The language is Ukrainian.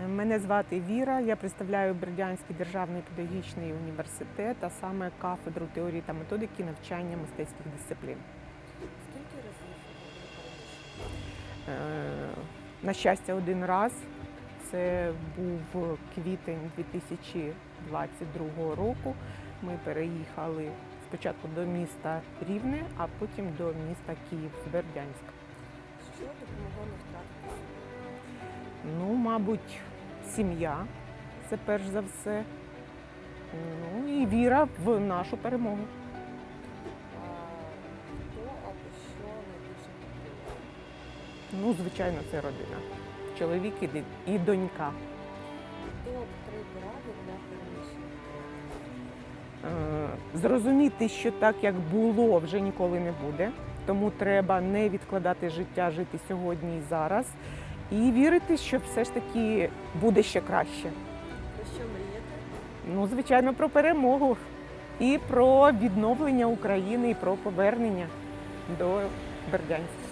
Мене звати Віра. Я представляю Бердянський державний педагогічний університет, а саме кафедру теорії та методики навчання мистецьких дисциплін. Скільки разів? Е, На щастя, один раз. Це був квітень 2022 року. Ми переїхали спочатку до міста Рівне, а потім до міста Київ з Бердянська. Що допомогло не втратити? Ну, мабуть, сім'я це перш за все. Ну і віра в нашу перемогу. Хто або що найбільше? Ну, звичайно, це родина. Чоловік і і донька. Хто б три поради для переміщення? Е, Зрозуміти, що так, як було, вже ніколи не буде. Тому треба не відкладати життя, жити сьогодні і зараз. І вірити, що все ж таки буде ще краще. Про що мріяти? Ну, звичайно, про перемогу і про відновлення України, і про повернення до Бердянська.